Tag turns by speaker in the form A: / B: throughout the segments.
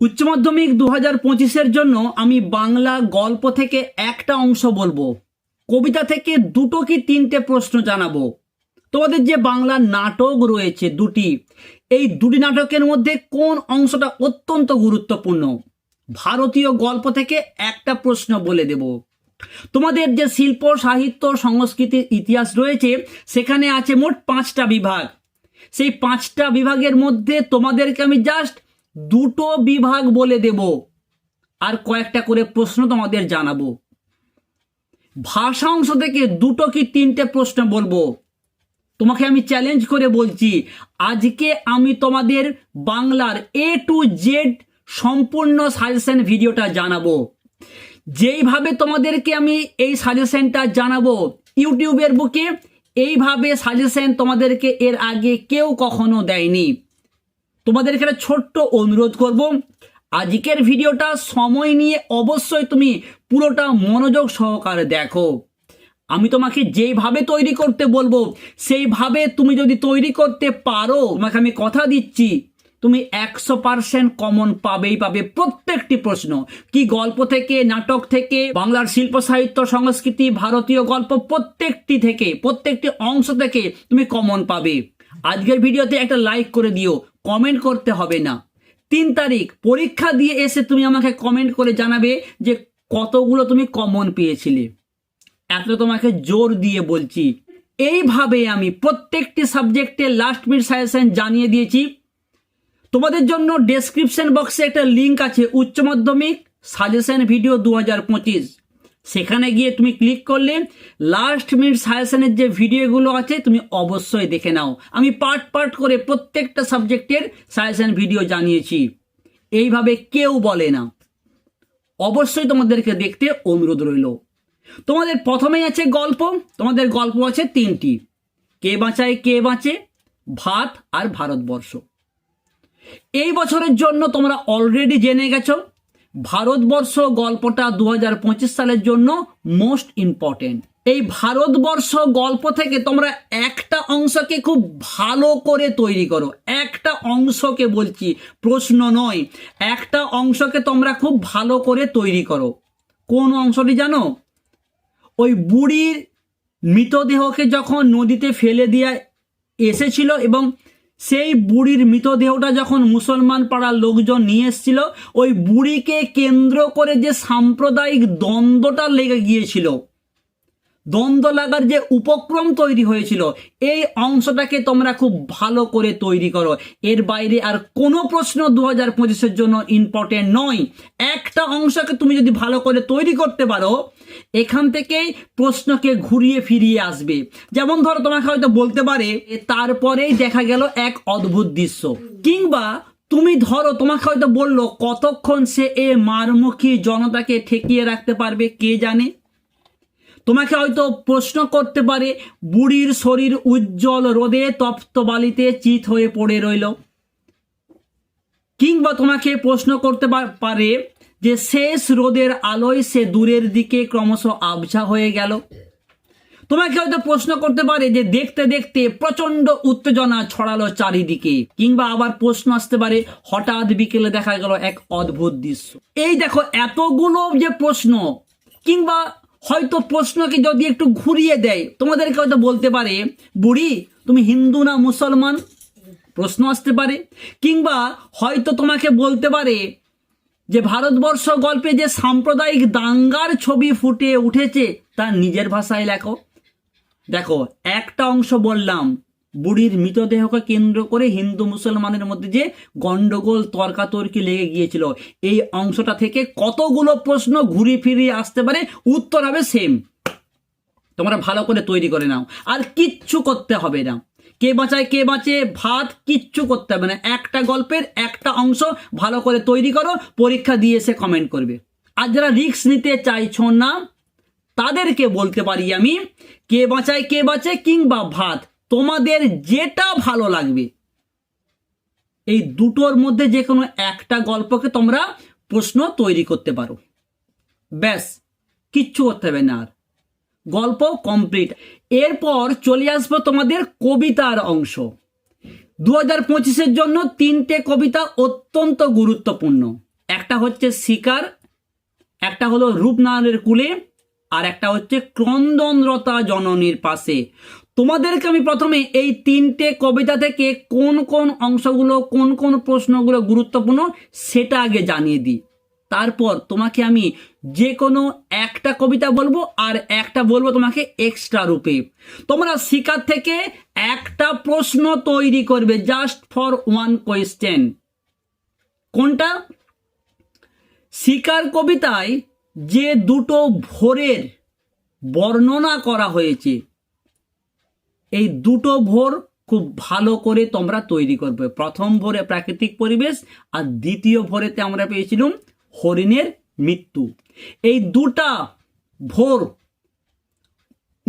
A: উচ্চ মাধ্যমিক দু হাজার পঁচিশের জন্য আমি বাংলা গল্প থেকে একটা অংশ বলব। কবিতা থেকে দুটো কি তিনটে প্রশ্ন জানাব। তোমাদের যে বাংলা নাটক রয়েছে দুটি, এই দুটি নাটকের মধ্যে কোন অংশটা অত্যন্ত গুরুত্বপূর্ণ? ভারতীয় গল্প থেকে একটা প্রশ্ন বলে দেব। তোমাদের যে শিল্প, সাহিত্য, সংস্কৃতির ইতিহাস রয়েছে, সেখানে আছে মোট পাঁচটা বিভাগ। সেই পাঁচটা বিভাগের মধ্যে তোমাদেরকে আমি জাস্ট দুটো বিভাগ বলে দেব। আর কয়েকটা করে প্রশ্ন তোমাদের জানাব। ভাষা অংশ থেকে দুটো কি তিনটে প্রশ্ন বলব? তোমাকে আমি চ্যালেঞ্জ করে বলছি, আজকে আমি তোমাদের বাংলার এ টু জেড সম্পূর্ণ সাজেশন ভিডিওটা জানাব। যেইভাবে তোমাদেরকে আমি এই সাজেশনটা জানাব ইউটিউবের বুকে, এইভাবে সাজেশন তোমাদেরকে এর আগে কেউ কখনো দেয়নি। তোমাদেরকে এখানে ছোট্ট অনুরোধ করব, আজকের ভিডিওটা সময় নিয়ে অবশ্যই তুমি পুরোটা মনোযোগ সহকারে দেখো। আমি তোমাকে যেইভাবে তৈরি করতে বলব, সেইভাবে তুমি যদি তৈরি করতে পারো, তোমাকে আমি কথা দিচ্ছি, তুমি একশো পার্সেন্ট কমন পাবেই পাবে প্রত্যেকটি প্রশ্ন। কি গল্প থেকে, নাটক থেকে, বাংলার শিল্প, সাহিত্য, সংস্কৃতি, ভারতীয় গল্প প্রত্যেকটি থেকে, প্রত্যেকটি অংশ থেকে তুমি কমন পাবে। আজকের ভিডিওতে একটা লাইক করে দিও। কমেন্ট করতে হবে না। তিন তারিখ, পরীক্ষা দিয়ে এসে তুমি আমাকে কমেন্ট করে জানাবে যে কতগুলো তুমি কমন পেয়েছিলে। এত তোমাকে জোর দিয়ে বলছি। এইভাবে আমি প্রত্যেকটি সাবজেক্টে লাস্ট মিনিট সাজেশন জানিয়ে দিয়েছি। তোমাদের জন্য ডেসক্রিপশন বক্সে একটা লিঙ্ক আছে, উচ্চ মাধ্যমিক সাজেশন ভিডিও দু হাজার পঁচিশ। সেখানে গিয়ে তুমি ক্লিক করলে লাস্ট মিনিট সাজেশনের যে ভিডিওগুলো আছে, তুমি অবশ্যই দেখে নাও। আমি পার্ট পার্ট করে প্রত্যেকটা সাবজেক্টের সাজেশন ভিডিও জানিয়েছি। এইভাবে কেউ বলে না। অবশ্যই তোমাদেরকে দেখতে অনুরোধ রইল। তোমাদের প্রথমেই আছে গল্প, তোমাদের গল্প আছে তিনটি। কে বাঁচায়, কে বাঁচে? ভাত আর ভারতবর্ষ। এই বছরের জন্য তোমরা অলরেডি জেনে গেছো ভারতবর্ষ গল্পটা দু হাজার পঁচিশ সালের জন্য মোস্ট ইম্পর্টেন্ট এই ভারতবর্ষ গল্প থেকে তোমরা একটা অংশকে খুব ভালো করে তৈরি করো। একটা অংশকে বলছি, প্রশ্ন নয়, একটা অংশকে তোমরা খুব ভালো করে তৈরি করো। কোন অংশটি জানো? ওই বুড়ির মৃতদেহকে যখন নদীতে ফেলে দিয়ে এসেছিল এবং সেই বুড়ির মৃতদেহটা যখন মুসলমান পাড়ার লোকজন নিয়ে এসেছিল, ওই বুড়িকে কেন্দ্র করে যে সাম্প্রদায়িক দ্বন্দ্বটা লেগে গিয়েছিল, দ্বন্দ্ব লাগার যে উপক্রম তৈরি হয়েছিল, এই অংশটাকে তোমরা খুব ভালো করে তৈরি করো। এর বাইরে আর কোনো প্রশ্ন দু হাজার পঁচিশের জন্য ইম্পর্টেন্ট নয়। একটা অংশকে তুমি যদি ভালো করে তৈরি করতে পারো এখান থেকেই প্রশ্নকে ঘুরিয়ে ফিরিয়ে আসবে। যেমন ধরো, তোমাকে হয়তো বলতে পারে তারপরেই দেখা গেল এক অদ্ভুত দৃশ্য। কিংবা তুমি ধরো, তোমাকে হয়তো বলল, কতক্ষণ সে এ মারমুখী জনতাকে ঠেকিয়ে রাখতে পারবে, কে জানে? তোমাকে হয়তো প্রশ্ন করতে পারে, বুড়ির শরীর উজ্জ্বল রোদে তপ্ত বালিতে চিত হয়ে পড়ে রইল। কিংবা তোমাকে প্রশ্ন করতে পারে যে শেষ রোদের আলোয় সে দূরের দিকে ক্রমশ আবঝা হয়ে গেল। তোমাকে হয়তো প্রশ্ন করতে পারে যে দেখতে দেখতে প্রচণ্ড উত্তেজনা ছড়ালো চারিদিকে, কিংবা আবার প্রশ্ন আসতে পারে হঠাৎ বিকেলে দেখা গেল এক অদ্ভুত দৃশ্য। এই দেখো, এতগুলো যে প্রশ্ন, কিংবা হয়তো প্রশ্নকে যদি একটু ঘুরিয়ে দেয়, তোমাদেরকে হয়তো বলতে পারে, বুড়ি, তুমি হিন্দু না মুসলমান? প্রশ্ন আসতে পারে, কিংবা হয়তো তোমাকে বলতে পারে যে ভারতবর্ষ গল্পে যে সাম্প্রদায়িক দাঙ্গার ছবি ফুটে উঠেছে তার নিজের ভাষায় লেখো। দেখো, একটা অংশ বললাম, বুড়ির মৃতদেহকে কেন্দ্র করে হিন্দু মুসলমানের মধ্যে যে গন্ডগোল, তর্কাতর্কি লেগে গিয়েছিল, এই অংশটা থেকে কতগুলো প্রশ্ন ঘুরে ফিরিয়ে আসতে পারে? উত্তর হবে সেম তোমরা ভালো করে তৈরি করে নাও। আর কিচ্ছু করতে হবে না। কে বাঁচায়, কে বাঁচে, ভাত কিচ্ছু করতে হবে না। একটা গল্পের একটা অংশ ভালো করে তৈরি করো, পরীক্ষা দিয়ে এসে কমেন্ট করবে। আর যারা রিস্ক নিতে চাইছো না, তাদেরকে বলতে পারি আমি, কে বাঁচায়, কে বাঁচে কিংবা ভাত, তোমাদের যেটা ভালো লাগবে, এই দুটোর মধ্যে যে কোনো একটা গল্পকে তোমরা প্রশ্ন তৈরি করতে পারো। ব্যাস, কিচ্ছু করতে হবে না আর। গল্প কমপ্লিট এরপর চলে আসব তোমাদের কবিতার অংশ। দু হাজার পঁচিশের জন্য তিনটে কবিতা অত্যন্ত গুরুত্বপূর্ণ। একটা হচ্ছে শিকার, একটা হলো রূপনারায়ণের কুলে, আর একটা হচ্ছে ক্রন্দনরতা জননীর পাশে। তোমাদেরকে আমি প্রথমে এই তিনটে কবিতা থেকে কোন কোন অংশগুলো, কোন কোন প্রশ্নগুলো গুরুত্বপূর্ণ সেটা আগে জানিয়ে দিই। তারপর তোমাকে আমি যে কোনো একটা কবিতা বলব আর একটা বলব তোমাকে এক্সট্রা রূপে। তোমরা শিকার থেকে একটা প্রশ্ন তৈরি করবে জাস্ট ফর ওয়ান কোয়েশ্চেন কোনটা? শিকার কবিতায় যে দুটো ভোরের বর্ণনা করা হয়েছে, এই দুটো ভোর খুব ভালো করে তোমরা তৈরি করবে। প্রথম ভোরে প্রাকৃতিক পরিবেশ আর দ্বিতীয় ভোরেতে আমরা পেয়েছিলাম হরিণের মৃত্যু। এই দুটা ভোর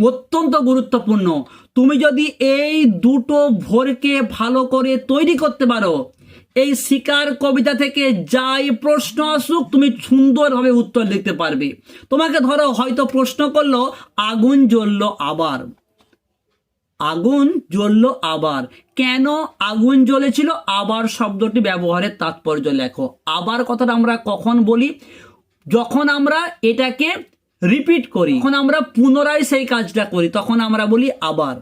A: অত্যন্ত গুরুত্বপূর্ণ। তুমি যদি এই দুটো ভোরকে ভালো করে তৈরি করতে পারো, এই শিকার কবিতা থেকে যাই প্রশ্ন আসুক, তুমি সুন্দরভাবে উত্তর লিখতে পারবে। তোমাকে ধরো, হয়তো প্রশ্ন করল, আগুন জ্বললো আবার। আগুন জ্বললো আবার। কেন আগুন জ্বলেছিল? আবার শব্দটি ব্যবহারের তাৎপর্য লেখো। আবার কথাটা আমরা কখন বলি? যখন আমরা এটাকে রিপিট করি তখন আমরা পুনরায় সেই কাজটা করি, তখন আমরা বলি আবার।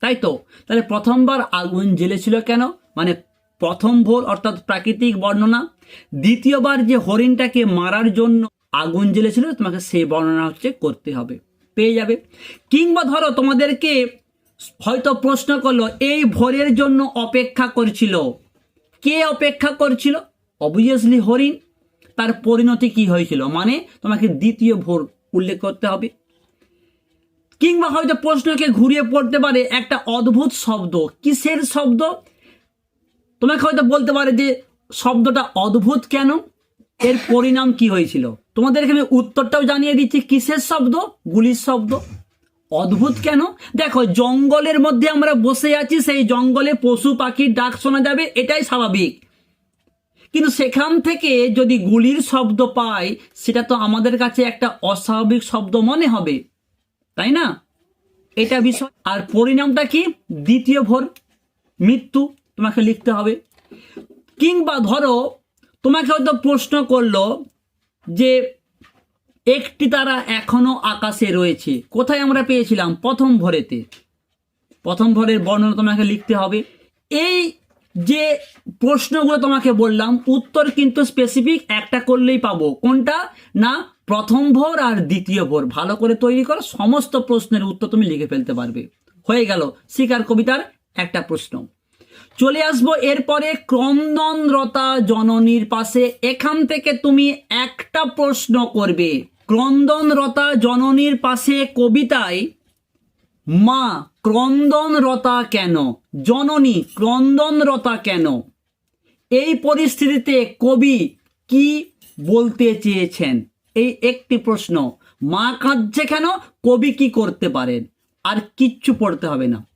A: তাই তো? তাহলে প্রথমবার আগুন জ্বেলেছিল কেন? মানে প্রথম ভোর অর্থাৎ প্রাকৃতিক বর্ণনা। দ্বিতীয়বার যে হরিণটাকে মারার জন্য আগুন জ্বেলেছিল, তোমাকে সেই বর্ণনা হচ্ছে করতে হবে। পেয়ে যাবে। কিংবা ধরো তোমাদেরকে হয়তো প্রশ্ন করল, এই ভোরের জন্য অপেক্ষা করছিল। কে অপেক্ষা করছিল? অবভিয়াসলি হরিণ। তার পরিণতি কি হয়েছিল? মানে তোমাকে দ্বিতীয় ভোর উল্লেখ করতে হবে। কিংবা হয়তো প্রশ্নকে ঘুরিয়ে পড়তে পারে একটা অদ্ভুত শব্দ। কিসের শব্দ? তোমাকে হয়তো বলতে পারে যে শব্দটা অদ্ভুত কেন? এর পরিণাম কি হয়েছিল? তোমাদেরকে আমি উত্তরটাও জানিয়ে দিচ্ছি। কিসের শব্দ? গুলির শব্দ। অদ্ভুত কেন? দেখো, জঙ্গলের মধ্যে আমরা বসে আছি, সেই জঙ্গলে পশু পাখির ডাক শোনা যাবে, এটাই স্বাভাবিক। কিন্তু সেখান থেকে যদি গুলির শব্দ পাই সেটা তো আমাদের কাছে একটা অস্বাভাবিক শব্দ মনে হবে। তাই না? এটা বিষয়। আর পরিণামটা কি? দ্বিতীয় ভোর। মৃত্যু তোমাকে লিখতে হবে। কিংবা ধরো, তোমাকে হয়তো প্রশ্ন করল যে, একটি তারা এখনও আকাশে রয়েছে। কোথায় আমরা পেয়েছিলাম? প্রথম ভরেতে। প্রথম ভরের বর্ণনা তোমাকে লিখতে হবে। এই যে প্রশ্নগুলো তোমাকে বললাম, উত্তর কিন্তু স্পেসিফিক একটা করলেই পাবো। কোনটা? না, প্রথম ভোর আর দ্বিতীয় ভোর। ভালো করে তৈরি করো, সমস্ত প্রশ্নের উত্তর তুমি লিখে ফেলতে পারবে। হয়ে গেল শিকার কবিতার একটা প্রশ্ন। চলে আসব এরপরে ক্রন্দনরতা জননীর পাশে। এখান থেকে তুমি একটা প্রশ্ন করবে। ক্রন্দনরতা জননীর পাশে কবিতায় মা ক্রন্দনরতা কেন? জননী ক্রন্দনরতা কেন? এই পরিস্থিতিতে কবি কি বলতে চেয়েছেন? এই একটি প্রশ্ন। মা কাঁদছে কেন? কবি কি করতে পারেন? আর কিচ্ছু পড়তে হবে না।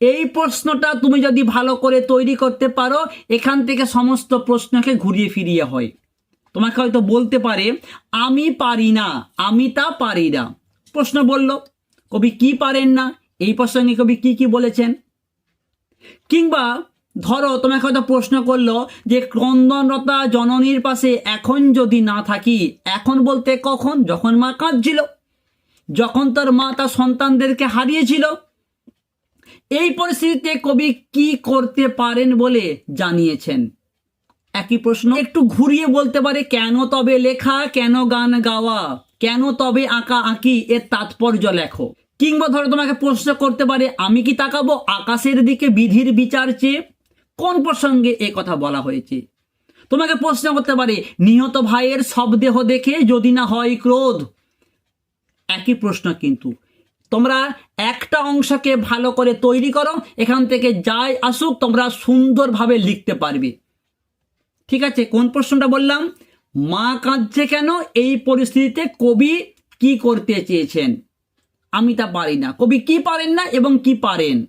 A: এই প্রশ্নটা তুমি যদি ভালো করে তৈরি করতে পারো, এখান থেকে সমস্ত প্রশ্নকে ঘুরিয়ে ফিরিয়ে হয়। তোমাকে হয়তো বলতে পারে, আমি পারি না, আমি তা পারি না। প্রশ্ন বলল, কবি কি পারেন না? এই প্রসঙ্গে কবি কি কি বলেছেন? কিংবা ধরো তোমাকে হয়তো প্রশ্ন করল যে ক্রন্দনরতা জননীর পাশে এখন যদি না থাকি, এখন বলতে কখন? যখন মা কাঁদছিল, যখন তার মা তার সন্তানদেরকে হারিয়েছিল। এই পরিস্থিতিতে কবি কি করতে পারেন বলে জানিয়েছেন? একই প্রশ্ন। একটু ঘুরিয়ে বলতে পারে, কেন তবে লেখা, কেন গান গাওয়া, কেন তবে আঁকা আঁকি, এর তাৎপর্য লেখো। কিংবা ধরো তোমাকে প্রশ্ন করতে পারে, আমি কি তাকাবো? আকাশের দিকে বিধির বিচার চেয়ে কোন প্রসঙ্গে এ কথা বলা হয়েছে? তোমাকে প্রশ্ন করতে পারে, নিহত ভাইয়ের শবদেহ দেখে যদি না হয় ক্রোধ? একই প্রশ্ন কিন্তু। তোমরা একটা অংশকে ভালো করে তৈরি করো, এখান থেকে যাই আসুক, তোমরা সুন্দরভাবে লিখতে পারবে। ঠিক আছে, কোন প্রশ্নটা বললাম? মা কাঁদছে কেন? এই পরিস্থিতিতে কবি কি করতে চেয়েছেন? আমি তা পারি না। কবি কি পারেন না এবং কি পারেন?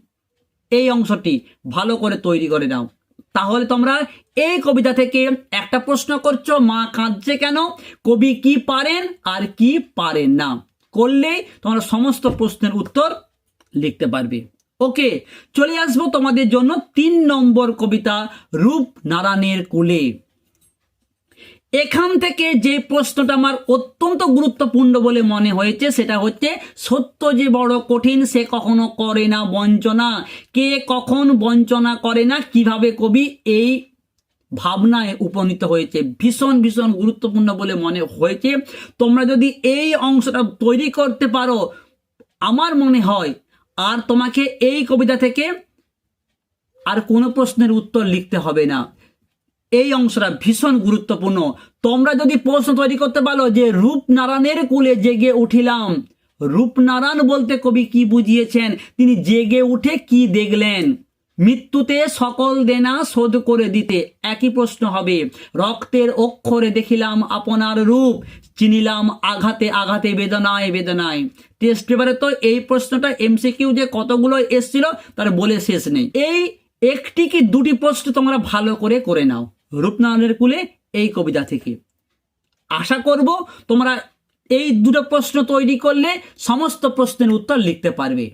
A: এই অংশটি ভালো করে তৈরি করে নাও। তাহলে তোমরা এই কবিতা থেকে একটা প্রশ্ন করছ, মা কাঁদছে কেন? কবি কি পারেন আর কি পারেন না? করলেই তোমরা সমস্ত প্রশ্নের উত্তর লিখতে পারবে। ওকে চলে আসব তোমাদের জন্য তিন নম্বর কবিতা রূপ নারায়ণের কুলে। এখান থেকে যে প্রশ্নটা আমার অত্যন্ত গুরুত্বপূর্ণ বলে মনে হয়েছে, সেটা হচ্ছে, সত্য যে বড় কঠিন, সে কখনো করে না বঞ্চনা। কে কখন বঞ্চনা করে না, কীভাবে কবি এই ভাবনায় উপনীত হয়েছে? ভীষণ ভীষণ গুরুত্বপূর্ণ বলে মনে হয়েছে। তোমরা যদি এই অংশটা তৈরি করতে পারো, আমার মনে হয়, আর তোমাকে এই কবিতা থেকে আর কোনো প্রশ্নের উত্তর লিখতে হবে না। এই অংশটা ভীষণ গুরুত্বপূর্ণ। তোমরা যদি প্রশ্ন তৈরি করতে পারো যে রূপনারায়ণের কুলে জেগে উঠিলাম। রূপনারায়ণ বলতে কবি কি বুঝিয়েছেন? তিনি জেগে উঠে কি দেখলেন? মৃত্যুতে সকল দেনা শোধ করে দিতে একই প্রশ্ন হবে। রক্তের অক্ষরে দেখিলাম আপনার রূপ, চিনিলাম আঘাতে আঘাতে বেদনায় বেদনায়। টেস্ট পেপারে তো এই প্রশ্নটা এমসিকিউ যে কতগুলো এসছিল তার বলে শেষ নেই। এই একটি কি দুটি প্রশ্ন তোমরা ভালো করে করে নাও। রূপনারায়ণের কুলে এই কবিতা থেকে। আশা করব তোমরা এই দুটো প্রশ্ন তৈরি করলে সমস্ত প্রশ্নের উত্তর লিখতে পারবে।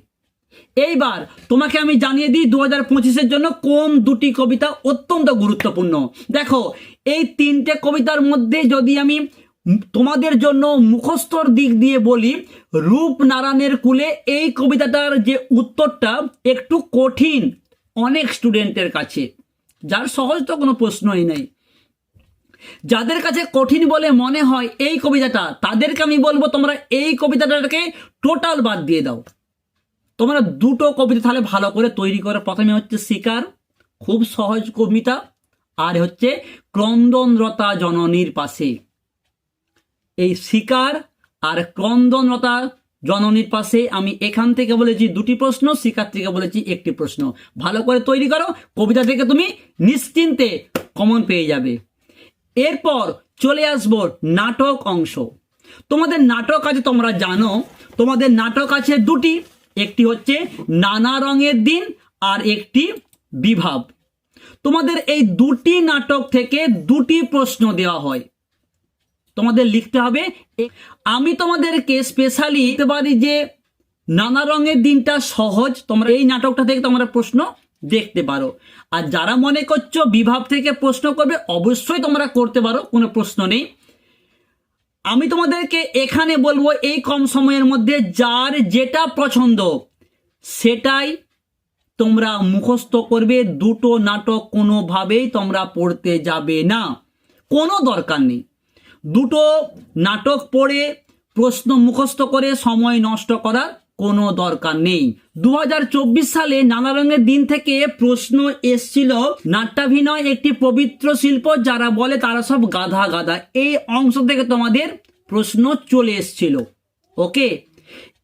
A: এইবার তোমাকে আমি জানিয়ে দিই দু হাজার পঁচিশের জন্য কোন দুটি কবিতা অত্যন্ত গুরুত্বপূর্ণ। দেখো, এই তিনটে কবিতার মধ্যে যদি আমি তোমাদের জন্য মুখস্থর দিক দিয়ে বলি, রূপনারায়ণের কুলে এই কবিতাটার যে উত্তরটা একটু কঠিন অনেক স্টুডেন্টের কাছে। যার সহজ তো কোনো প্রশ্নই নেই। যাদের কাছে কঠিন বলে মনে হয় এই কবিতাটা, তাদেরকে আমি বলব তোমরা এই কবিতাটাকে টোটাল বাদ দিয়ে দাও। তোমরা দুটো কবিতা তাহলে ভালো করে তৈরি করে। প্রথমে হচ্ছে শিকার, খুব সহজ কবিতা। আর হচ্ছে ক্রন্দনরতা জননীর পাশে। এই শিকার আর ক্রন্দনরতা জননীর পাশে আমি এখান থেকে বলেছি দুটি প্রশ্ন শিকার থেকে বলেছি একটি প্রশ্ন। ভালো করে তৈরি করো, কবিতা থেকে তুমি নিশ্চিন্তে কমন পেয়ে যাবে। এরপর চলে আসব নাটক অংশ। তোমাদের নাটক আছে, তোমরা জানো, তোমাদের নাটক আছে দুটি। একটি হচ্ছে নানা রঙের দিন আর একটি বিভাব। তোমাদের এই দুটি নাটক থেকে দুটি প্রশ্ন দেওয়া হয়। তোমাদের লিখতে হবে। আমি তোমাদেরকে স্পেশালি পারি যে, নানা রঙের দিনটা সহজ, তোমরা এই নাটকটা থেকে তোমরা প্রশ্ন দেখতে পারো। আর যারা মনে করছ বিভাব থেকে প্রশ্ন করবে, অবশ্যই তোমরা করতে পারো, কোনো প্রশ্ন নেই। আমি তোমাদেরকে এখানে বলব, এই কম সময়ের মধ্যে যার যেটা পছন্দ, সেটাই তোমরা মুখস্থ করবে। দুটো নাটক কোনোভাবেই তোমরা পড়তে যাবে না। কোনো দরকার নেই। দুটো নাটক পড়ে, প্রশ্ন মুখস্থ করে সময় নষ্ট করার কোনো দরকার নেই। দু হাজার চব্বিশ সালে নানা রঙের দিন থেকে প্রশ্ন এসছিল, নাট্যাভিনয় একটি পবিত্র শিল্প যারা বলে তারা সব গাধা গাধা। এই অংশ থেকে তোমাদের প্রশ্ন চলে এসছিল। ওকে?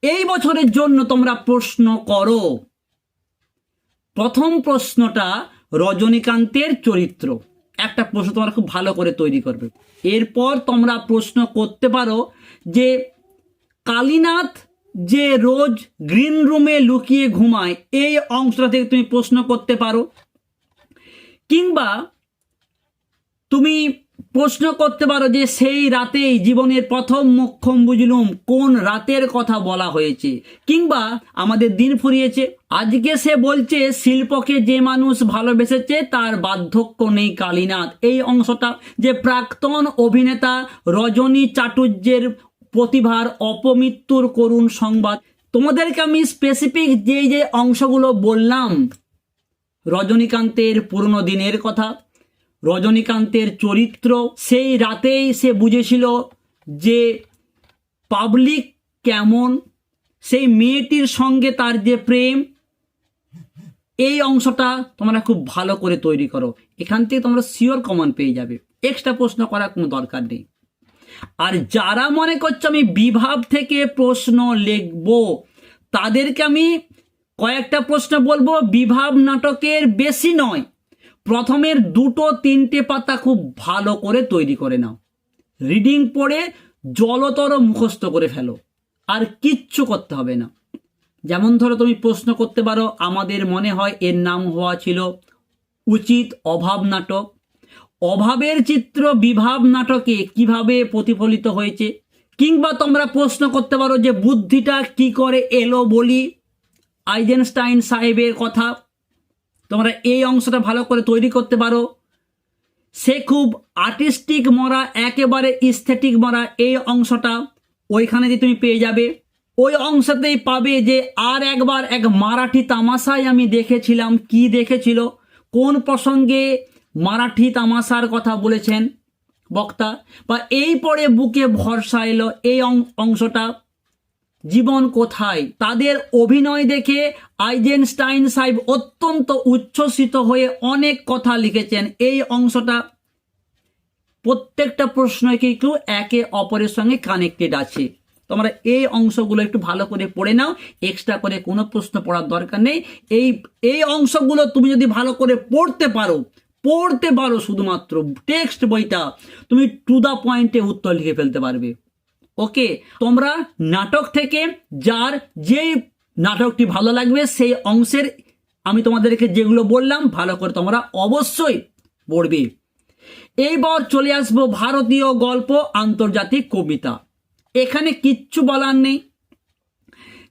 A: এই বছরের জন্য তোমরা প্রশ্ন করো। প্রথম প্রশ্নটা রজনীকান্তের চরিত্র। একটা প্রশ্ন তোমরা খুব ভালো করে তৈরি করবে। এরপর তোমরা প্রশ্ন করতে পারো যে, কালীনাথ যে রোজ গ্রিন রুমে লুকিয়ে ঘুমায়, এই অংশটা থেকে তুমি প্রশ্ন করতে পারো। কিংবা তুমি প্রশ্ন করতে পারো যে সেই রাতেই জীবনের প্রথম মোক্ষম বুঝলুম কোন রাতের কথা বলা হয়েছে। কিংবা আমাদের দিন ফুরিয়েছে। আজকে সে বলছে, শিল্পকে যে মানুষ ভালোবেসেছে তার বার্ধক্য নেই কালীনাথ। এই অংশটা যে প্রাক্তন অভিনেতা রজনী চাটুর্যের প্রতিভার অপমৃত্যুর করুণ সংবাদ। তোমাদেরকে আমি স্পেসিফিক যে যে অংশগুলো বললাম, রজনীকান্তের পুরনো দিনের কথা রজনীকান্তের চরিত্র, সেই রাতেই সে বুঝেছিল যে পাবলিক কেমন, সেই মেয়েটির সঙ্গে তার যে প্রেম, এই অংশটা তোমরা খুব ভালো করে তৈরি করো। এখান থেকে তোমরা শিওর কমন পেয়ে যাবে। এক্সট্রা প্রশ্ন করার কোনো দরকার নেই। আর যারা মনে করছ আমি বিভাব থেকে প্রশ্ন লিখব, তাদেরকে আমি কয়েকটা প্রশ্ন বলব। বিভাব নাটকের বেশি নয় প্রথমের দুটো তিনটে পাতা খুব ভালো করে তৈরি করে নাও। রিডিং পড়ে জলতর মুখস্থ করে ফেলো, আর কিচ্ছু করতে হবে না। যেমন ধরো তুমি প্রশ্ন করতে পারো, আমাদের মনে হয় এর নাম হওয়া ছিল উচিত অভাব নাটক। অভাবের চিত্র বিভাব নাটকে কীভাবে প্রতিফলিত হয়েছে, কিংবা তোমরা প্রশ্ন করতে পারো যে বুদ্ধিটা কি করে এলো বলি, আইজেনস্টাইন সাহেবের কথা। তোমরা এই অংশটা ভালো করে তৈরি করতে পারো। সে খুব আর্টিস্টিক মরা, একেবারে ইস্থেটিক মরা এই অংশটা ওইখানে দিয়ে তুমি পেয়ে যাবে। ওই অংশতেই পাবে যে আর একবার এক মারাঠি তামাশায় আমি দেখেছিলাম, কি দেখেছিল, কোন প্রসঙ্গে মারাঠি তামাশার কথা বলেছেন বক্তা। বা এই পরে বুকে ভরসা এলো এই অংশটা। জীবন কোথায়? তাদের অভিনয় দেখে আইজেনস্টাইন সাহেব অত্যন্ত উচ্ছ্বসিত হয়ে অনেক কথা লিখেছেন। এই অংশটা প্রত্যেকটা প্রশ্ন কিন্তু একে অপরের সঙ্গে কানেক্টেড আছে। তোমরা এই অংশগুলো একটু ভালো করে পড়ে নাও এক্সট্রা করে কোনো প্রশ্ন পড়ার দরকার নেই। এই এই অংশগুলো তুমি যদি ভালো করে পড়তে পারো পড়তে পারো শুধুমাত্র টেক্সট বইটা, তুমি টু দ্য পয়েন্টে উত্তর লিখে ফেলতে পারবে। ওকে, তোমরা নাটক থেকে যার যে নাটকটি ভালো লাগবে সেই অংশের আমি তোমাদেরকে যেগুলো বললাম ভালো করে তোমরা অবশ্যই পড়বে। এইবার চলে আসব ভারতীয় গল্প আন্তর্জাতিক কবিতা। এখানে কিচ্ছু বলার নেই।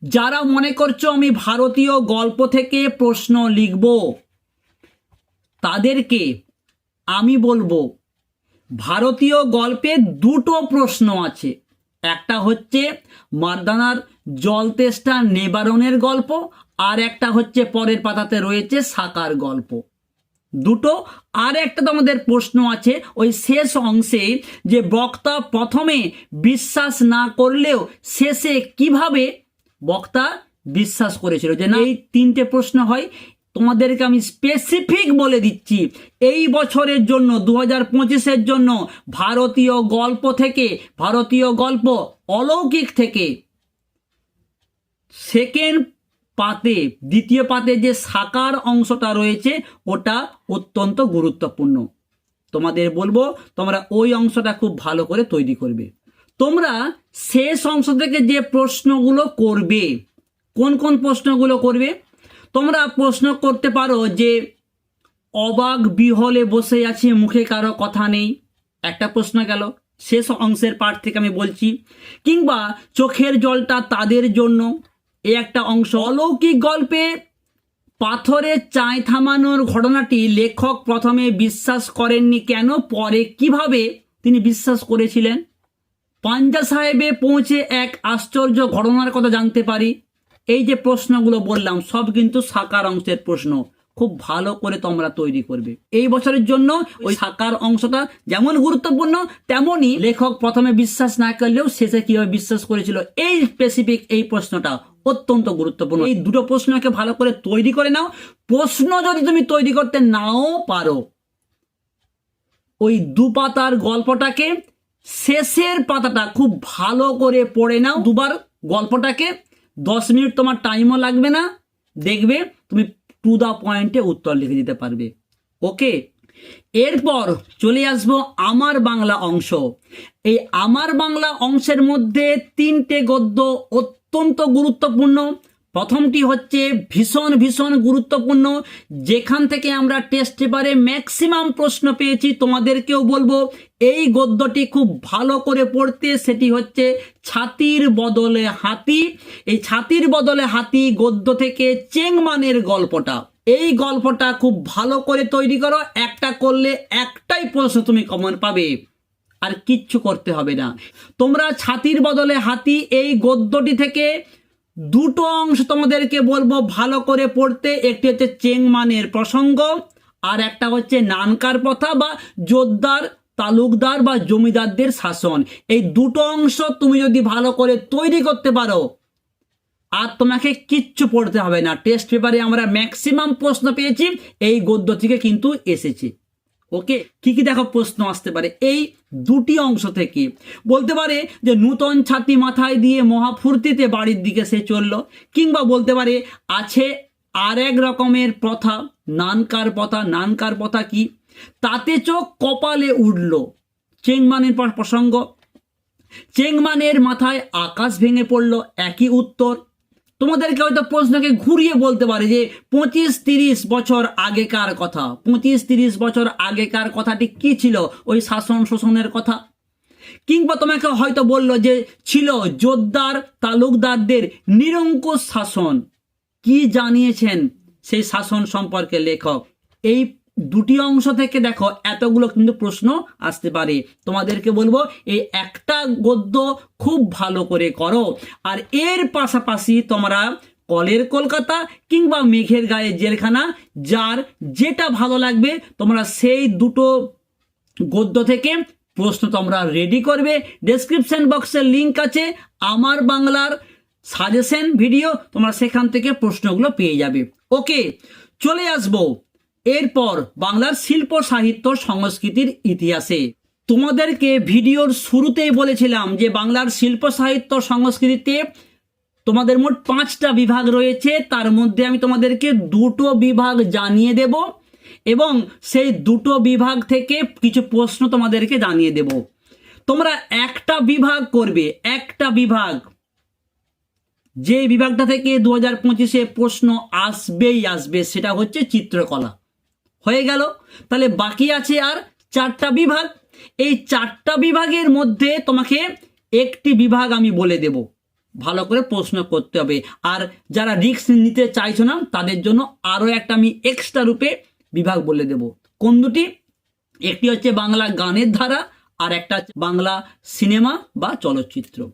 A: যারা মনে করছ আমি ভারতীয় গল্প থেকে প্রশ্ন লিখব, তাদেরকে আমি বলব, ভারতীয় গল্পে দুটো প্রশ্ন আছে। একটা হচ্ছে মারদানার জল তেষ্টা নিবারণের গল্প, আর একটা হচ্ছে পরের পাতাতে রয়েছে সাকার গল্প। দুটো, আর একটা তো আমাদের প্রশ্ন আছে, ওই শেষ অংশে যে বক্তা প্রথমে বিশ্বাস না করলেও শেষে কীভাবে বক্তা বিশ্বাস করেছিল? যে না, এই তিনটে প্রশ্ন হয় তোমাদেরকে আমি স্পেসিফিক বলে দিচ্ছি। এই বছরের জন্য দু হাজার পঁচিশের জন্য ভারতীয় গল্প থেকে, ভারতীয় গল্প অলৌকিক থেকে সেকেন্ড পাতে, দ্বিতীয় পাতে যে সাকার অংশটা রয়েছে, ওটা অত্যন্ত গুরুত্বপূর্ণ। তোমাদের বলব, তোমরা ওই অংশটা খুব ভালো করে তৈরি করবে। তোমরা শেষ অংশ থেকে যে প্রশ্নগুলো করবে, কোন কোন প্রশ্নগুলো করবে? তোমরা প্রশ্ন করতে পারো যে অবাক বিহলে বসে আছে, মুখে কারও কথা নেই। একটা প্রশ্ন গেল, শেষ অংশের পাঠ থেকে আমি বলছি, কিংবা চোখের জলটা তাদের জন্য? এ একটা অংশ। অলৌকিক গল্পে পাথরের চায় থামানোর ঘটনাটি লেখক প্রথমে বিশ্বাস করেননি কেন, পরে কীভাবে তিনি বিশ্বাস করেছিলেন? পাঞ্জা সাহেবে পৌঁছে এক আশ্চর্য ঘটনার কথা জানতে পারি। এই যে প্রশ্নগুলো বললাম, সব কিন্তু সাকার অংশের প্রশ্ন। খুব ভালো করে তোমরা তৈরি করবে। এই বছরের জন্য ওই সাকার অংশটা যেমন গুরুত্বপূর্ণ, তেমনই লেখক প্রথমে বিশ্বাস না করলেও শেষে কীভাবে বিশ্বাস করেছিল, এই স্পেসিফিক এই প্রশ্নটা অত্যন্ত গুরুত্বপূর্ণ। এই দুটো প্রশ্নকে ভালো করে তৈরি করে নাও। প্রশ্ন যদি তুমি তৈরি করতে নাও পারো, ওই দু পাতার গল্পটাকে শেষের পাতাটা খুব ভালো করে পড়ে নাও। দুবার গল্পটাকে দশ মিনিট তোমার টাইমও লাগবে না, দেখবে তুমি টু দ্য পয়েন্টে উত্তর লিখে দিতে পারবে। ওকে এরপর চলে আসব আমার বাংলা অংশ। এই আমার বাংলা অংশের মধ্যে তিনটে গদ্য অত্যন্ত গুরুত্বপূর্ণ। প্রথমটি হচ্ছে ভীষণ ভীষণ গুরুত্বপূর্ণ। যেখান থেকে আমরা টেস্ট পেপারে ম্যাক্সিমাম প্রশ্ন পেয়েছি, তোমাদেরকেও বলব, এই গদ্যটি খুব ভালো করে পড়তে সেটি হচ্ছে ছাতির বদলে হাতি। এই ছাতির বদলে হাতি গদ্য থেকে চেংমানের গল্পটা। এই গল্পটা খুব ভালো করে তৈরি করো, একটা করলে একটাই প্রশ্ন তুমি কমন পাবে। আর কিচ্ছু করতে হবে না। তোমরা ছাতির বদলে হাতি এই গদ্যটি থেকে দুটো অংশ তোমাদেরকে বলব ভালো করে পড়তে। একটি হচ্ছে চেংমানের প্রসঙ্গ, আর একটা হচ্ছে নানকার প্রথা বা জোরদার তালুকদার বা জমিদারদের শাসন। এই দুটো অংশ তুমি যদি ভালো করে তৈরি করতে পারো, আর তোমাকে কিচ্ছু পড়তে হবে না। টেস্ট পেপারে আমরা ম্যাক্সিমাম প্রশ্ন পেয়েছি, এই গদ্য থেকে কিন্তু এসেছে। ওকে, কি কি দেখো প্রশ্ন আসতে পারে? এই দুটি অংশ থেকে। বলতে পারে যে নূতন ছাতি মাথায় দিয়ে মহাফুর্তিতে বাড়ির দিকে সে চলল, কিংবা বলতে পারে আছে আর এক রকমের প্রথা, নানকার প্রথা। নানকার প্রথা কি? তাতে চোখ কপালে উঠল চেংমানের পর প্রসঙ্গ। চেংমানের মাথায় আকাশ ভেঙে পড়ল, একই উত্তর। তোমাদেরকে হয়তো প্রশ্নকে ঘুরিয়ে বলতে পারে যে পঁচিশ তিরিশ বছর আগেকার কথা? পঁচিশ তিরিশ বছর আগেকার কথাটি কি ছিল? ওই শাসন শোষণের কথা? কিংবা তোমাকে হয়তো বলল যে ছিল জোরদার তালুকদারদের নিরঙ্কুশ শাসন। কি জানিয়েছেন সেই শাসন সম্পর্কে লেখক? এই দুটি অংশ থেকে দেখো এতগুলো কিন্তু প্রশ্ন আসতে পারে। তোমাদেরকে বলব, এই একটা গদ্য খুব ভালো করে করো। আর এর পাশাপাশি তোমরা কলের কলকাতা কিংবা মেঘের গায়ে জেলখানা, যার যেটা ভালো লাগবে, তোমরা সেই দুটো গদ্য থেকে প্রশ্ন তোমরা রেডি করবে। ডেসক্রিপশন বক্সের লিংক আছে, আমার বাংলার সাজেশন ভিডিও তোমরা সেখান থেকে প্রশ্নগুলো পেয়ে যাবে। ওকে চলে আসব। এরপর বাংলার শিল্প সাহিত্য সংস্কৃতির ইতিহাসে। তোমাদেরকে ভিডিওর শুরুতেই বলেছিলাম যে বাংলার শিল্প সাহিত্য সংস্কৃতিতে তোমাদের মোট পাঁচটা বিভাগ রয়েছে। তার মধ্যে আমি তোমাদেরকে দুটো বিভাগ জানিয়ে দেব এবং সেই দুটো বিভাগ থেকে কিছু প্রশ্ন তোমাদেরকে জানিয়ে দেব। তোমরা একটা বিভাগ করবে, একটা বিভাগ। যে বিভাগটা থেকে দু হাজার পঁচিশে প্রশ্ন আসবেই আসবে, সেটা হচ্ছে চিত্রকলা। হয়ে গেল। তাহলে বাকি আছে আর চারটা বিভাগ। এই চারটা বিভাগের মধ্যে তোমাকে একটি বিভাগ আমি বলে দেব। ভালো করে প্রশ্ন করতে হবে। আর যারা রিক্স নিতে চাইছো না, তাদের জন্য আরও একটা আমি এক্সট্রা রূপে বিভাগ বলে দেব। কোন দুটি? একটি হচ্ছে বাংলা গানের ধারা আর একটা বাংলা সিনেমা বা চলচ্চিত্র।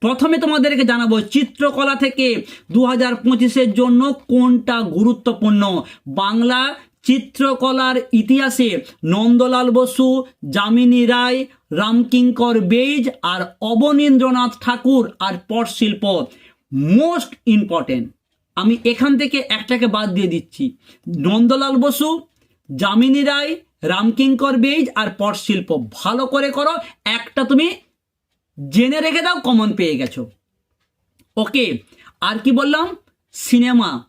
A: প্রথমে তোমাদেরকে জানাব চিত্রকলা থেকে। দু হাজার পঁচিশের জন্য কোনটা গুরুত্বপূর্ণ? বাংলা চিত্রকলার ইতিহাসে নন্দলাল বসু, যামিনী রায়, রামকিঙ্কর বেইজ আর অবনীন্দ্রনাথ ঠাকুর আর পটশিল্প। Most important. আমি এখান থেকে একটাকে বাদ দিয়ে দিচ্ছি। নন্দলাল বসু, যামিনী রায়, রামকিঙ্কর বেইজ আর পটশিল্প। ভালো করে করো, একটা তুমি জেনে রেখে দাও কমন পেয়ে গেছো। ওকে, আর কি বললাম? সিনেমা।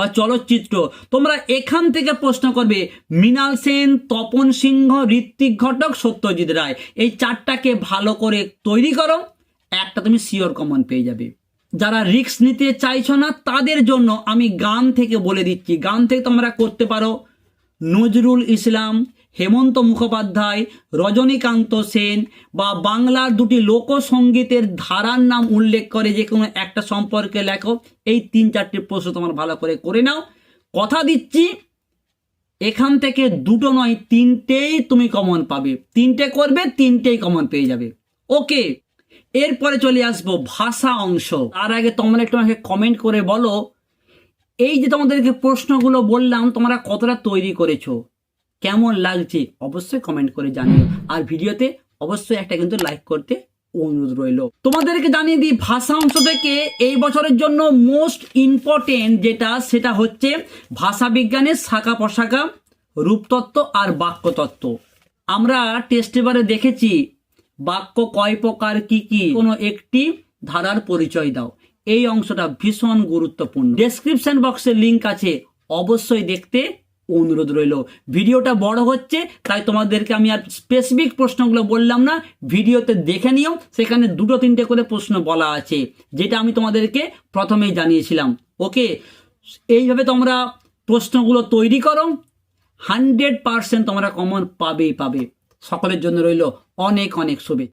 A: বা চলচ্চিত্র। তোমরা এখান থেকে প্রশ্ন করবে, মৃণাল সেন, তপন সিংহ ঋত্বিক ঘটক, সত্যজিৎ রায়, এই চারটাকে ভালো করে তৈরি করো, একটা তুমি শিওর কমন পেয়ে যাবে। যারা রিক্স নিতে চাইছো না, তাদের জন্য আমি গান থেকে বলে দিচ্ছি। গান থেকে তোমরা করতে পারো। নজরুল ইসলাম হেমন্ত মুখোপাধ্যায়, রজনীকান্ত সেন বা বাংলার দুটি লোকসঙ্গীতের ধারার নাম উল্লেখ করে যে কোনো একটা সম্পর্কে লেখো। এই তিন চারটি প্রশ্ন তোমার ভালো করে করে নাও। কথা দিচ্ছি, এখান থেকে দুটো নয়, তিনটেই তুমি কমন পাবে। তিনটে করবে, তিনটেই কমন পেয়ে যাবে। ওকে, এরপরে চলে আসব ভাষা অংশ। তার আগে তোমরা একটু আমাকে কমেন্ট করে বলো, এই যে তোমাদেরকে প্রশ্নগুলো বললাম, তোমরা কতটা তৈরি করেছ? কেমন লাগছে অবশ্যই কমেন্ট করে জানিও। আর ভিডিওতে অবশ্যই একটা কিন্তু লাইক করতে অনুরোধ রইল। তোমাদেরকে জানিয়ে দিই, ভাষা অংশ থেকে এই বছরের জন্য মোস্ট ইম্পর্টেন্ট যেটা, সেটা হচ্ছে ভাষা বিজ্ঞানের শাখা প্রশাখা, রূপতত্ত্ব আর বাক্যতত্ত্ব। আমরা টেস্ট এবারে দেখেছি, বাক্য কয় প্রকার, কি কি? কোনো একটি ধারার পরিচয় দাও। এই অংশটা ভীষণ গুরুত্বপূর্ণ। ডেসক্রিপশন বক্সে লিংক আছে, অবশ্যই দেখতে অনুরোধ রইল। ভিডিওটা বড় হচ্ছে, তাই তোমাদেরকে আমি আর স্পেসিফিক প্রশ্নগুলো বললাম না। ভিডিওতে দেখে নিও, সেখানে দুটো তিনটে করে প্রশ্ন বলা আছে, যেটা আমি তোমাদেরকে প্রথমেই জানিয়েছিলাম। ওকে এইভাবে তোমরা প্রশ্নগুলো তৈরি করো হান্ড্রেড পারসেন্ট তোমরা কমন পাবেই, পাবে। সকলের জন্য রইল অনেক অনেক শুভেচ্ছা।